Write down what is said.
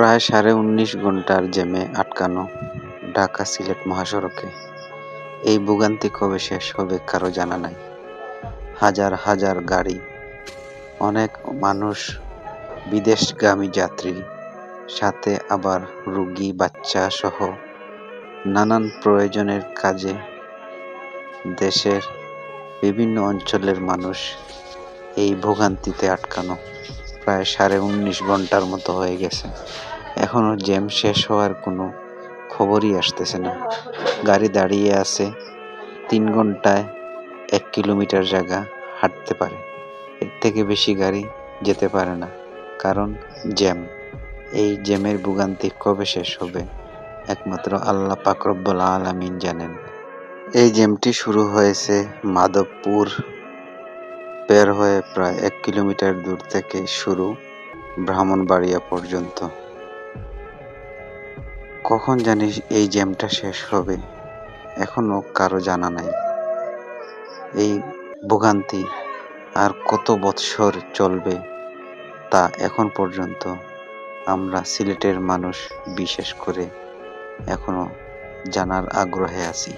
প্রায় সাড়ে উনিশ ঘণ্টার জ্যামে আটকানো ঢাকা সিলেট মহাসড়কে। এই ভোগান্তি কবে শেষ হবে কারও জানা নাই। হাজার হাজার গাড়ি, অনেক মানুষ, বিদেশগামী যাত্রী, সাথে আবার রুগী বাচ্চা সহ নানান প্রয়োজনের কাজে দেশের বিভিন্ন অঞ্চলের মানুষ এই ভোগান্তিতে আটকানো। প্রায় সাড়ে উনিশ ঘণ্টার মতো হয়ে গেছে। এখনও জ্যাম শেষ হওয়ার কোনো খবরই আসতেছে না। গাড়ি দাঁড়িয়ে আছে, তিন ঘন্টায় এক কিলোমিটার জায়গা হাঁটতে পারে। এর থেকে বেশি গাড়ি যেতে পারে না, কারণ জ্যাম। এই জ্যামের ভোগান্তি কবে শেষ হবে, একমাত্র আল্লাহ পাকরব্বুল আলামিন জানেন। এই জ্যামটি শুরু হয়েছে মাধবপুর বের হয়ে প্রায় এক কিলোমিটার দূর থেকে শুরু ব্রাহ্মণবাড়িয়া পর্যন্ত। কখন জানিস এই জ্যামটা শেষ হবে, এখনও কারও জানা নাই। এই ভোগান্তি আর কত বৎসর চলবে তা এখন পর্যন্ত আমরা সিলেটের মানুষ বিশেষ করে এখনও জানার আগ্রহে আছি।